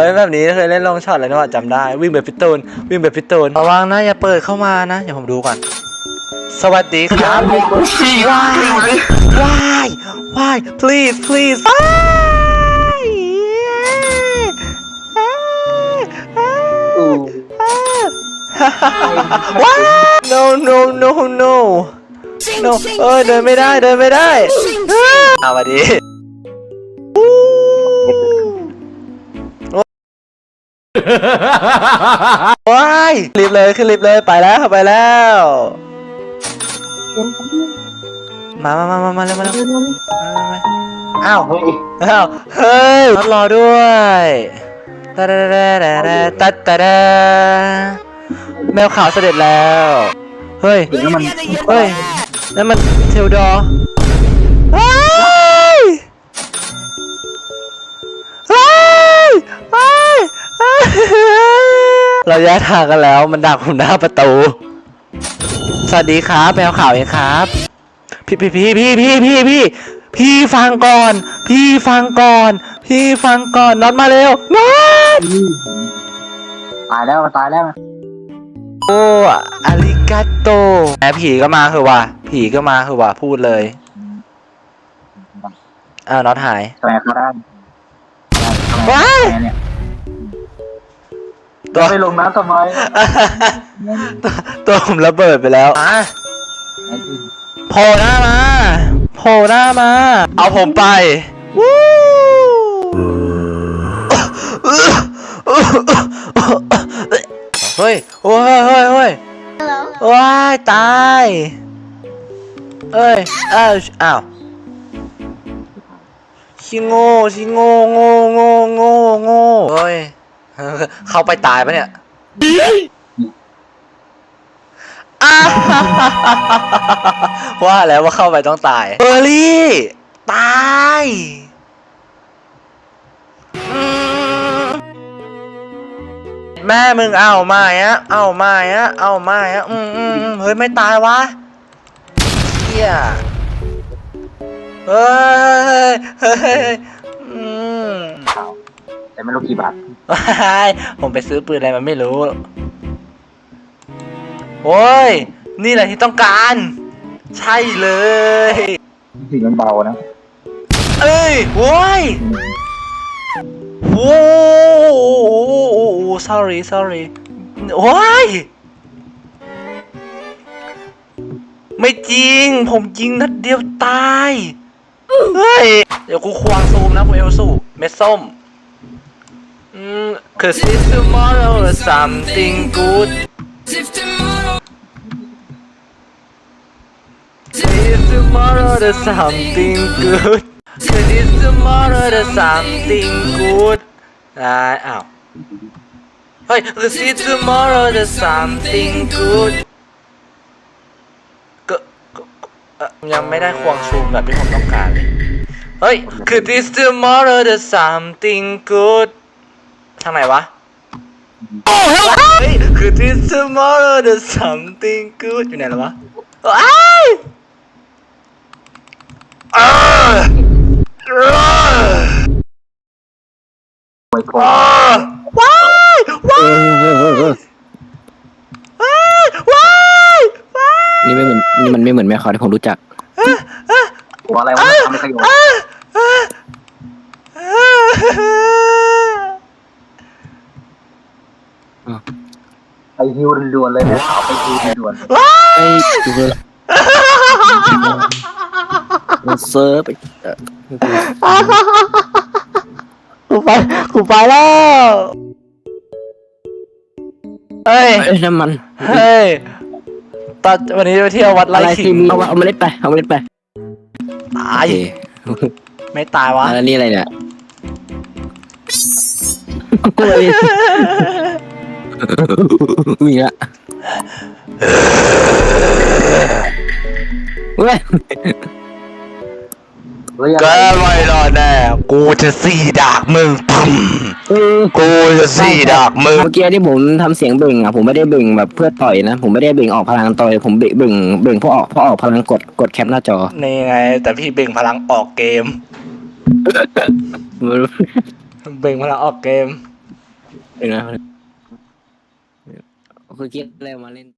เฮ้ยแบบนี้เคยเล่นลองช็อตเลยนะว่าจำได้วิ่งแบบพิตูนวิ่งแบบพิตูนระวังนะอย่าเปิดเข้ามานะเดี๋ยวผมดูก่อน สวัสดีครับ Why Why Why please please Why Why No no no no no เอ้ยเดินไม่ได้เดินไม่ได้อ่าสวัสดี ว้ายรีบเลยขึ้นรีบเลยไปแล้วไปแล้วมามามามามาเร็วมาเร็วมามามาอ้าวเฮ้ยอ้าวเฮ้ยรอด้วยตาดาดาดาดาตาตาดาแมวขาวเสด็จแล้วเฮ้ยเดี๋ยวมันเฮ้ยนั่นมันเทลดอ เราแยกทางกันแล้วมันดักผมหน้าประตู สวัสดีครับแมวขาวเองครับ พี่พี่พี่พี่พี่พี่พี่พี่ฟังก่อน พี่ฟังก่อน พี่ฟังก่อนน็อตมาเร็วน็อตตายแล้วมันตายแล้วโอ้อาริกาโตแหมผีก็มาคือว่ะผีก็มาคือว่ะพูดเลยอ้าวน็อตหายทำไมเขาได้ว้ายทำไมเนี่ย ตัวไม่ลงน้ำทำไมตัวตัวผมระเบิดไปแล้วอะโผล่หน้ามาโผล่หน้ามา เอาผมไปวู้เฮ้ยโอ้ยเฮ้ยเฮ้ยว้ายตายเอ้ยอ้าวอ้าวชิโง่ชิโง่โง่โง่โง่โง่เฮ้ย เข้าไปตายปะเนี่ยอ้าว่าแล้วว่าเข้าไปต้องตายเบอร์รี่ ตายอืมแม่มึงเอาไม่อะเอาไม่อะเอาไม่อะอืมอืมอืมเฮ้ยไม่ตายวะเฮียเฮ้ยเฮ้ยเฮ้ยอืมแต่ไม่รู้กี่บาทว้าย ผมไปซื้อปืนอะไรมันไม่รู้ โอ้ย นี่แหละที่ต้องการ ใช่เลยถึงมันเบานะ เอ้ยโว้ยโอ้โอ้ sorry sorry โอ้ย ไม่จริง ผมยิงนัดเดียวตาย เฮ้ย เดี๋ยวกูควงซูมนะกูเอลสูเม็ดส้ม อืม cause it's tomorrow or something good If tomorrow It's tomorrow there's something good Cause it's tomorrow there's something good อ่าอ้าว เฮ้ย Cause it's tomorrow there's something good ก็ก็เอ่อยังไม่ได้ควงชูมแบบที่ผมต้องการเลย เฮ้ย Cause it's tomorrow there's something good ทางไหนวะเฮ้ย Cause it's tomorrow there's something good อยู่ไหนแล้ววะอ้ายอ้าอ้าไว้ก่อว้านว้ายว้ายว้ายว้ายว้ายนี่ไม่เหมือนนี่มันไม่เหมือนแม่ค้าที่ผมรู้จักหัวอะไรวะทำไม่ขยโยนไป ฮิวด่วนๆเลยนะเอาไปฮิวด่วนไอ้ดูเลยมันเซิร์ฟไอ้เอ่อกูไปกูไปแล้วเฮ้ยเอ้ยน้ำมันเฮ้ยตอนวันนี้ไปเที่ยววัดไร่อะไรขิที่งมีเอาเอามาเล็ดไปเอามาเล็ดไปตาโอยเคไม่ตายวะแล้วนี่อะไรเนี่ยกูเลย มีละเว้ยๆเฮ้ยอะไรก็ไม่รอดแน่กูจะสี่ดากมึงปึ้มเออกูจะสี่ดากมึงเมื่อกี้ที่ผมทำเสียงเบ่งอะผมไม่ได้เบ่งแบบเพื่อต่อยนะ ผมไม่ได้เบ่งออกพลังต่อยผมเบ่งเบ่งเบ่งเพราะออกเพราะออกพลังกดกดแคปหน้าจอนี่ไง แต่พี่เบ่งพลังออกเกมเบ่งพลังออกเกมเดี๋ยวนะ คือคิดอะไรมาเล่น